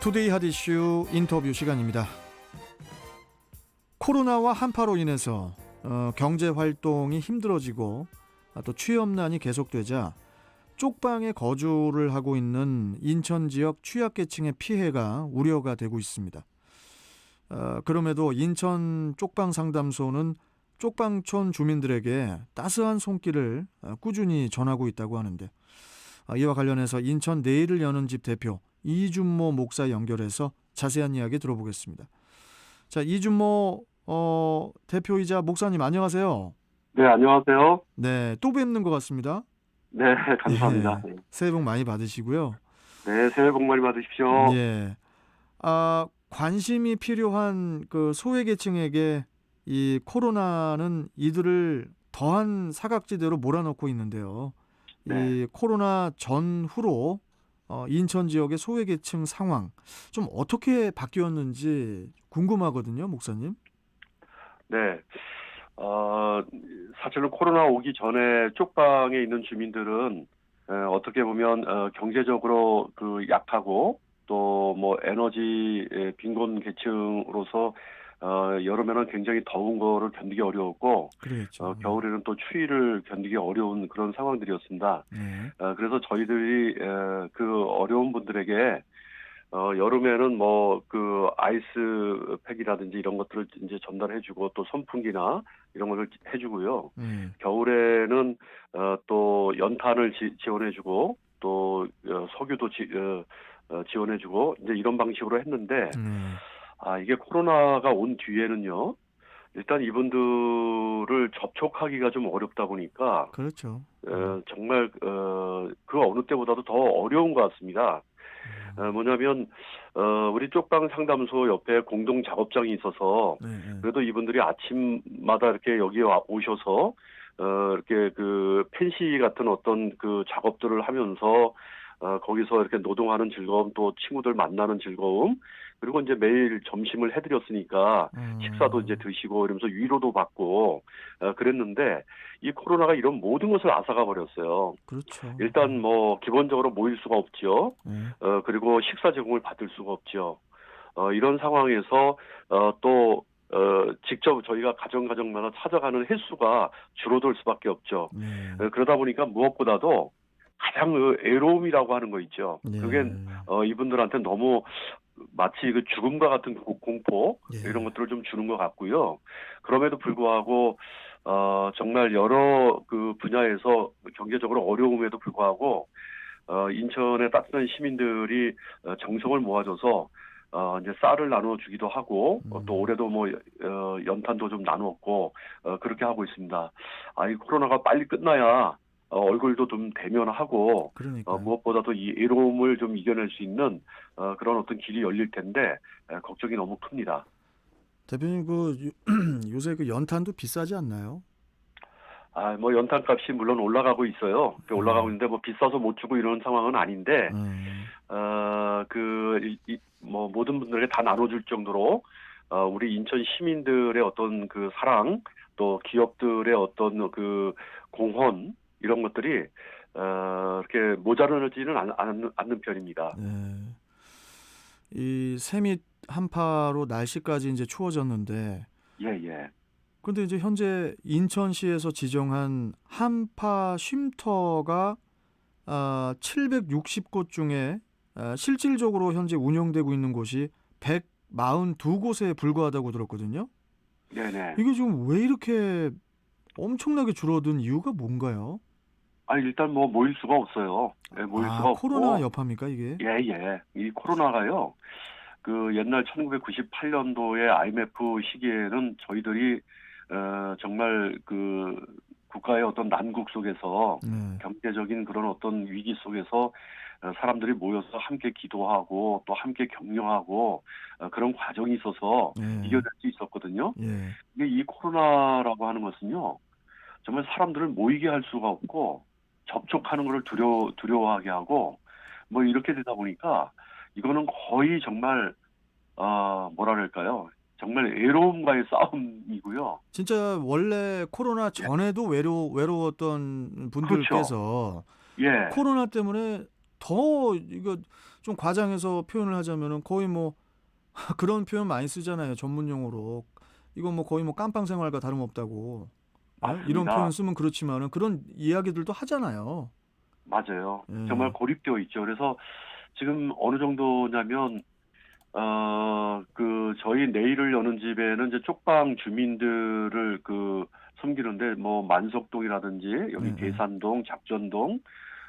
투데이 하디슈 인터뷰 시간입니다. 코로나와 한파로 인해서 어, 경제 활동이 힘들어지고 아, 또 취업난이 계속되자 쪽방에 거주를 하고 있는 인천 지역 취약계층의 피해가 우려가 되고 있습니다. 어, 그럼에도 인천 쪽방 상담소는 쪽방촌 주민들에게 따스한 손길을 어, 꾸준히 전하고 있다고 하는데 아, 이와 관련해서 인천 내일을 여는 집 대표 이준모 목사 연결해서 자세한 이야기 들어보겠습니다. 자, 이준모 어, 대표이자 목사님 안녕하세요. 네, 안녕하세요. 네, 또 뵙는 것 같습니다. 네, 감사합니다. 예. 새해 복 많이 받으시고요. 네, 새해 복 많이 받으십시오. 예. 아, 관심이 필요한 그 소외계층에게 이 코로나는 이들을 더한 사각지대로 몰아넣고 있는데요. 이 네. 코로나 전후로 어, 인천 지역의 소외계층 상황 좀 어떻게 바뀌었는지 궁금하거든요, 목사님. 네. 어, 사실은 코로나 오기 전에 쪽방에 있는 주민들은 에, 어떻게 보면 어, 경제적으로 그 약하고 또 뭐 에너지 에, 빈곤 계층으로서 어, 여름에는 굉장히 더운 거를 견디기 어려웠고 그렇죠. 어, 겨울에는 또 추위를 견디기 어려운 그런 상황들이었습니다. 네. 어, 그래서 저희들이 에, 그 어려운 분들에게 어, 여름에는 뭐 그 아이스 팩이라든지 이런 것들을 이제 전달해주고 또 선풍기나 이런 것을 해주고요. 네. 겨울에는 어, 또 연탄을 지, 지원해주고 또 어, 석유도 지, 어, 어, 지원해주고 이제 이런 방식으로 했는데 네. 아 이게 코로나가 온 뒤에는요. 일단 이분들을 접촉하기가 좀 어렵다 보니까 그렇죠. 어, 정말 어, 그 어느 때보다도 더 어려운 것 같습니다. 어, 뭐냐면 어, 우리 쪽방 상담소 옆에 공동 작업장이 있어서 네, 네. 그래도 이분들이 아침마다 이렇게 여기 와 오셔서 어, 이렇게 그 펜시 같은 어떤 그 작업들을 하면서 어, 거기서 이렇게 노동하는 즐거움 또 친구들 만나는 즐거움 그리고 이제 매일 점심을 해드렸으니까 음. 식사도 이제 드시고 이러면서 위로도 받고 어, 그랬는데 이 코로나가 이런 모든 것을 앗아가 버렸어요. 그렇죠. 일단 뭐 기본적으로 모일 수가 없지요. 네. 어, 그리고 식사 제공을 받을 수가 없죠. 어, 이런 상황에서 어, 또 어, 직접 저희가 가정 가정마다 찾아가는 횟수가 줄어들 수밖에 없죠. 네. 어, 그러다 보니까 무엇보다도 가장 그 애로움이라고 하는 거 있죠. 네. 그게 어, 이분들한테 너무 마치 그 죽음과 같은 고- 공포 예. 이런 것들을 좀 주는 것 같고요. 그럼에도 불구하고 어, 정말 여러 그 분야에서 경제적으로 어려움에도 불구하고 어, 인천의 따뜻한 시민들이 어, 정성을 모아줘서 어, 이제 쌀을 나눠주기도 하고 어, 또 음. 올해도 뭐 어, 연탄도 좀 나누었고 어, 그렇게 하고 있습니다. 아 이 코로나가 빨리 끝나야 어, 얼굴도 좀 대면하고 어, 무엇보다도 이 애로움을 좀 이겨낼 수 있는 어, 그런 어떤 길이 열릴 텐데 에, 걱정이 너무 큽니다. 대표님 그 요- 요새 그 연탄도 비싸지 않나요? 아, 뭐 연탄 값이 물론 올라가고 있어요. 그 올라가고 음. 있는데 뭐 비싸서 못 주고 이런 상황은 아닌데 음. 어, 그, 이, 이, 뭐, 모든 분들에게 다 나눠줄 정도로, 어, 우리 인천 시민들의 어떤 그 사랑, 또 기업들의 어떤 그 공헌, 이런 것들이, 어, 이렇게 모자르지는 않, 않는, 않는 편입니다. 네. 이 세미 한파로 날씨까지 이제 추워졌는데 예, 예. 근데 이제 현재 인천시에서 지정한 한파 쉼터가 아, 760곳 중에 아, 실질적으로 현재 운영되고 있는 곳이 142곳에 불과하다고 들었거든요. 네네. 이게 지금 왜 이렇게 엄청나게 줄어든 이유가 뭔가요? 아, 일단 뭐 모일 수가 없어요. 예, 모일 아, 수가 없고. 코로나 여파입니까 이게? 예, 예. 이 코로나가요. 그 옛날 1998년도에 IMF 시기에는 저희들이 어, 정말 그 국가의 어떤 난국 속에서 네. 경제적인 그런 어떤 위기 속에서 어, 사람들이 모여서 함께 기도하고 또 함께 격려하고 어, 그런 과정이 있어서 네. 이겨낼 수 있었거든요. 예. 근데 이 코로나라고 하는 것은요, 정말 사람들을 모이게 할 수가 없고 접촉하는 것을 두려 두려워하게 하고 뭐 이렇게 되다 보니까 이거는 거의 정말 어 뭐라 그럴까요? 정말 애로움과의 싸움이고요. 진짜 원래 코로나 전에도 외로 외로웠던 분들께서 예, 코로나 때문에 더 이거 좀 과장해서 표현을 하자면은 거의 뭐 그런 표현 많이 쓰잖아요. 전문 용어로. 이건 뭐 거의 뭐 깜빵 생활과 다름없다고. 아, 이런 맞습니다. 표현 쓰면 그렇지만은 그런 이야기들도 하잖아요. 맞아요. 예. 정말 고립되어 있죠. 그래서 지금 어느 정도냐면 어, 그 저희 내일을 여는 집에는 이제 쪽방 주민들을 그 섬기는데 뭐 만석동이라든지 여기 네, 네. 계산동, 작전동,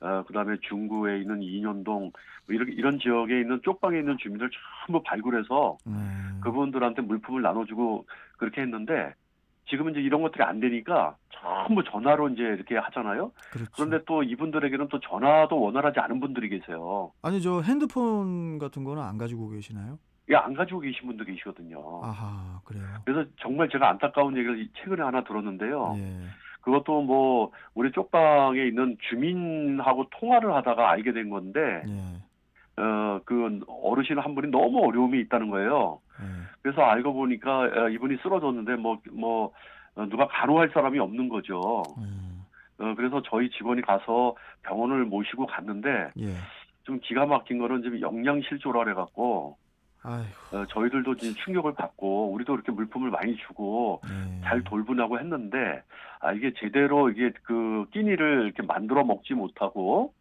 어, 그다음에 중구에 있는 인현동 뭐 이런 이런 지역에 있는 쪽방에 있는 주민들 전부 발굴해서 네. 그분들한테 물품을 나눠주고 그렇게 했는데 지금은 이제 이런 것들이 안 되니까 전부 전화로 이제 이렇게 하잖아요. 그렇죠. 그런데 또 이분들에게는 또 전화도 원활하지 않은 분들이 계세요. 아니 저 핸드폰 같은 거는 안 가지고 계시나요? 예, 안 가지고 계신 분도 계시거든요. 아하 그래요. 그래서 정말 제가 안타까운 얘기를 이- 최근에 하나 들었는데요. 예. 그것도 뭐 우리 쪽방에 있는 주민하고 통화를 하다가 알게 된 건데 예. 어, 그 어르신 한 분이 너무 어려움이 있다는 거예요. 예. 그래서 알고 보니까 어, 이분이 쓰러졌는데 뭐뭐 누가 간호할 사람이 없는 거죠. 예. 어, 그래서 저희 직원이 가서 병원을 모시고 갔는데 예. 좀 기가 막힌 거는 지금 영양실조라 해갖고 아이고. 어, 저희들도 지금 충격을 받고 우리도 이렇게 물품을 많이 주고 예. 잘 돌보냐고 했는데 아 이게 제대로 이게 그 끼니를 이렇게 만들어 먹지 못하고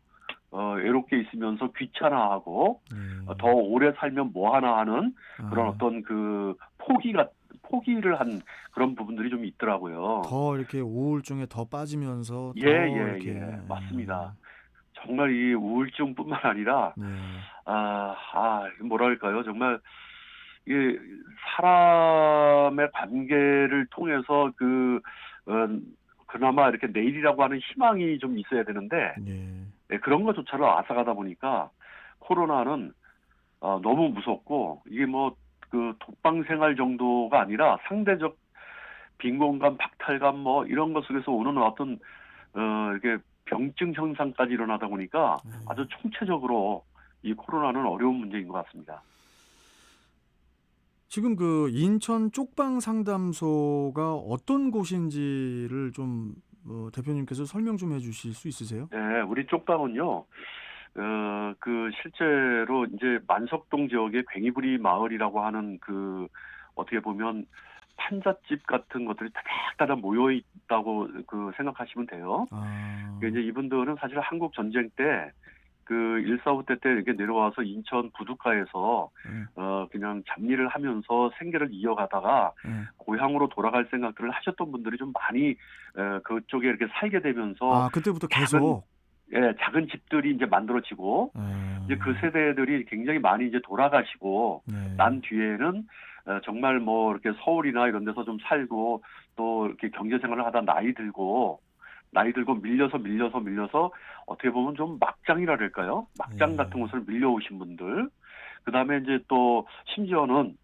어 외롭게 있으면서 귀찮아하고 예. 어, 더 오래 살면 뭐 하나 하는 그런 아, 어떤 그 포기가 포기를 한 그런 부분들이 좀 있더라고요. 더 이렇게 우울증에 더 빠지면서 예, 더 예, 이렇게 예. 맞습니다. 정말 이 우울증뿐만 아니라 예. 아, 아, 뭐랄까요. 정말, 이게, 사람의 관계를 통해서 그, 어, 그나마 이렇게 내일이라고 하는 희망이 좀 있어야 되는데, 예. 예, 그런 것조차도 앗아가다 보니까, 코로나는, 어, 너무 무섭고, 이게 뭐, 그, 독방 생활 정도가 아니라 상대적 빈곤감, 박탈감 뭐, 이런 것 속에서 오는 어떤, 어, 이렇게 병증 현상까지 일어나다 보니까, 예. 아주 총체적으로 이 코로나는 어려운 문제인 것 같습니다. 지금 그 인천 쪽방 상담소가 어떤 곳인지를 좀 어, 대표님께서 설명 좀 해주실 수 있으세요? 네, 우리 쪽방은요, 어, 그 실제로 이제 만석동 지역의 괭이부리 마을이라고 하는 그 어떻게 보면 판잣집 같은 것들이 다닥다닥 모여 있다고 그 생각하시면 돼요. 아, 그 이제 이분들은 사실 한국 전쟁 때 그145때때 이렇게 내려와서 인천 부두가에서 예, 어 그냥 잡일을 하면서 생계를 이어가다가 예. 고향으로 돌아갈 생각들을 하셨던 분들이 좀 많이 에, 그쪽에 이렇게 살게 되면서 아 그때부터 계속. 예, 작은 집들이 이제 만들어지고 예. 이제 그 세대들이 굉장히 많이 이제 돌아가시고 네. 난 뒤에는 어, 정말 뭐 이렇게 서울이나 이런 데서 좀 살고 또 이렇게 경제 생활을 하다 나이 들고 나이 들고 밀려서 밀려서 밀려서 어떻게 보면 좀 막장이라 그럴까요? 막장 예. 같은 곳을 밀려오신 분들. 그 다음에 이제 또 심지어는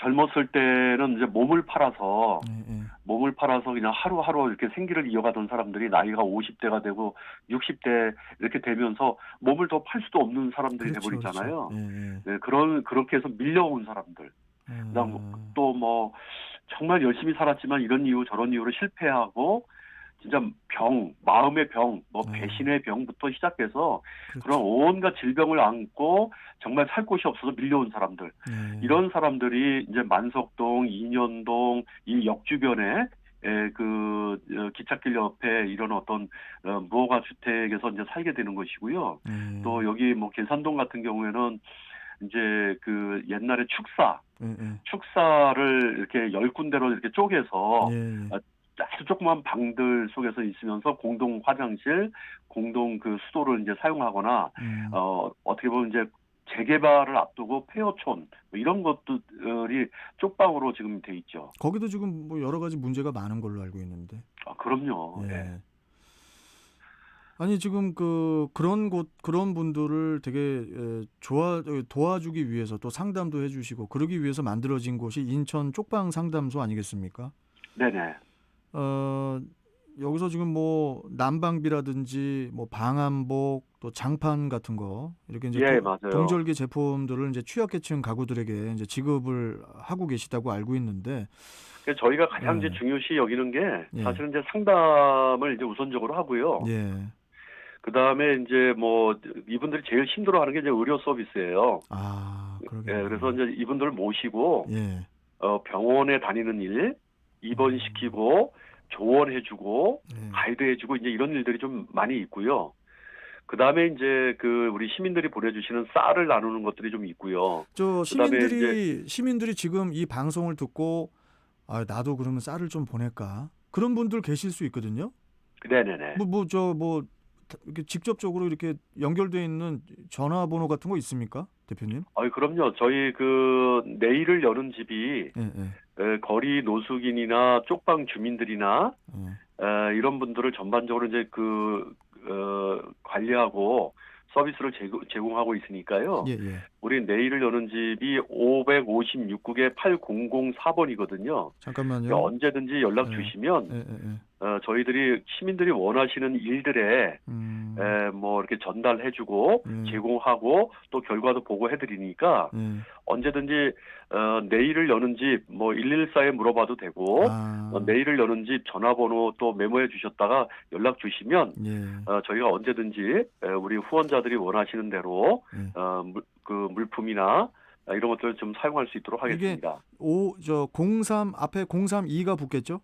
젊었을 때는 이제 몸을 팔아서 예, 예. 몸을 팔아서 그냥 하루하루 이렇게 생기를 이어가던 사람들이 나이가 50대가 되고 60대 이렇게 되면서 몸을 더 팔 수도 없는 사람들이 그렇죠, 돼버리잖아요. 그렇죠. 예, 예. 네, 그런 그렇게 해서 밀려온 사람들. 그다음 음, 또뭐 정말 열심히 살았지만 이런 이유 저런 이유로 실패하고 진짜 병, 마음의 병, 뭐 네. 배신의 병부터 시작해서 그렇죠. 그런 온갖 질병을 안고 정말 살 곳이 없어서 밀려온 사람들. 예. 이런 사람들이 이제 만석동, 인현동 이 역 주변에 에, 그 어, 기찻길 옆에 이런 어떤 어, 무허가 주택에서 이제 살게 되는 것이고요. 예. 또 여기 뭐 계산동 같은 경우에는 이제 그 옛날에 축사, 예, 예. 축사를 이렇게 열 군데로 이렇게 쪼개서 예, 예. 아, 아주 조그만 방들 속에서 있으면서 공동 화장실, 공동 그 수도를 이제 사용하거나 음. 어, 어떻게 보면 이제 재개발을 앞두고 폐허촌 뭐 이런 것들이 쪽방으로 지금 돼 있죠. 거기도 지금 뭐 여러 가지 문제가 많은 걸로 알고 있는데. 아, 그럼요. 예. 예. 아니 지금 그 그런 곳 그런 분들을 되게 에, 좋아 어, 도와주기 위해서 또 상담도 해주시고 그러기 위해서 만들어진 곳이 인천 쪽방 상담소 아니겠습니까? 네네. 어 여기서 지금 뭐 난방비라든지 뭐 방한복 또 장판 같은 거 이렇게 이제 예, 동- 맞아요. 동절기 제품들을 이제 취약계층 가구들에게 이제 지급을 하고 계시다고 알고 있는데 그래서 저희가 가장 이제 예. 중요시 여기는 게 예. 사실은 이제 상담을 이제 우선적으로 하고요. 예. 그다음에 이제 뭐 이분들이 제일 힘들어하는 게 이제 의료 서비스예요. 아, 그러게. 예, 그래서 이제 이분들 모시고 예. 어, 병원에 다니는 일, 입원시키고 조언해주고 예. 가이드해주고 이제 이런 일들이 좀 많이 있고요. 그 다음에 이제 그 우리 시민들이 보내주시는 쌀을 나누는 것들이 좀 있고요. 저 시민들이 시민들이 지금 이 방송을 듣고 아, 나도 그러면 쌀을 좀 보낼까? 그런 분들 계실 수 있거든요. 네네네. 뭐뭐저뭐 이렇게 직접적으로 이렇게 연결돼 있는 전화번호 같은 거 있습니까, 대표님? 아이 그럼요. 저희 그 내일을 여는 집이 예, 예. 에, 거리 노숙인이나 쪽방 주민들이나 예. 에, 이런 분들을 전반적으로 이제 그 어, 관리하고 서비스를 제공, 제공하고 있으니까요. 예, 예. 우리 내일을 여는 집이 556국에 8004번이거든요. 잠깐만요. 언제든지 연락 네. 주시면 예, 예, 예. 어, 저희들이 시민들이 원하시는 일들에 음. 에, 뭐 이렇게 전달해주고 음. 제공하고 또 결과도 보고해드리니까 예. 언제든지 어, 내일을 여는 집 뭐 114에 물어봐도 되고 아. 어, 내일을 여는 집 전화번호 또 메모해 주셨다가 연락 주시면 예. 어, 저희가 언제든지 에, 우리 후원자들이 원하시는 대로 예. 어, 물, 그 물품이나 아, 이런 것들을 좀 사용할 수 있도록 이게 하겠습니다. 오저03 앞에 032가 붙겠죠?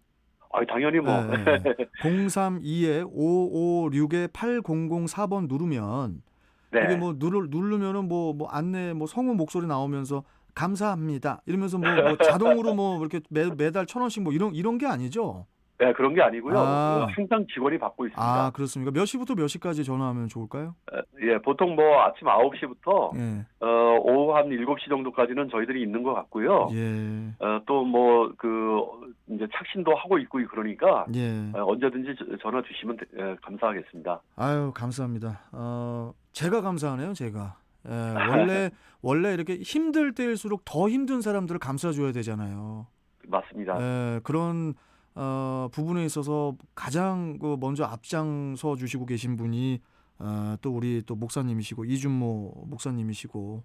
아, 당연히 뭐 예, 예. 032에 556에 8004번 누르면 네. 이게 뭐 누르 누르면은 뭐 뭐 안내 뭐 성우 목소리 나오면서 감사합니다 이러면서 뭐, 뭐 자동으로 뭐 이렇게 매, 매달 천 원씩 뭐 이런 이런 게 아니죠? 네, 그런 게 아니고요. 아. 그 항상 직원이 받고 있습니다. 아 그렇습니까? 몇 시부터 몇 시까지 전화하면 좋을까요? 에, 예, 보통 뭐 아침 9시부터 예, 어, 오후 한 7시 정도까지는 저희들이 있는 것 같고요. 예, 어, 또 뭐 그 이제 착신도 하고 있고 그러니까 예. 어, 언제든지 저- 전화 주시면 되- 에, 감사하겠습니다. 아유 감사합니다. 어 제가 감사하네요. 제가 예, 원래 원래 이렇게 힘들 때일수록 더 힘든 사람들을 감싸줘야 되잖아요. 맞습니다. 예, 그런 어, 부분에 있어서 가장 그 먼저 앞장서 주시고 계신 분이 어, 또 우리 또 목사님이시고 이준모 목사님이시고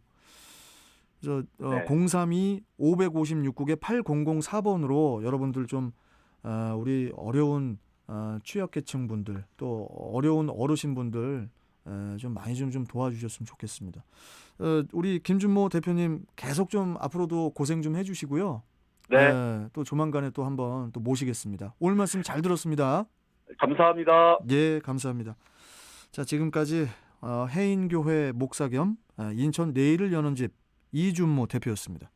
저 어, 네. 032 556국에 8004번으로 여러분들 좀 어, 우리 어려운 어, 취약계층 분들 또 어려운 어르신 분들 에, 좀 많이 좀, 좀 도와주셨으면 좋겠습니다. 어, 우리 김준모 대표님 계속 좀 앞으로도 고생 좀 해주시고요. 네, 네, 또 조만간에 또 한번 또 모시겠습니다. 오늘 말씀 잘 들었습니다. 감사합니다. 예, 감사합니다. 자, 지금까지 어, 해인교회 목사 겸 어, 인천 내일을 여는 집 이준모 대표였습니다.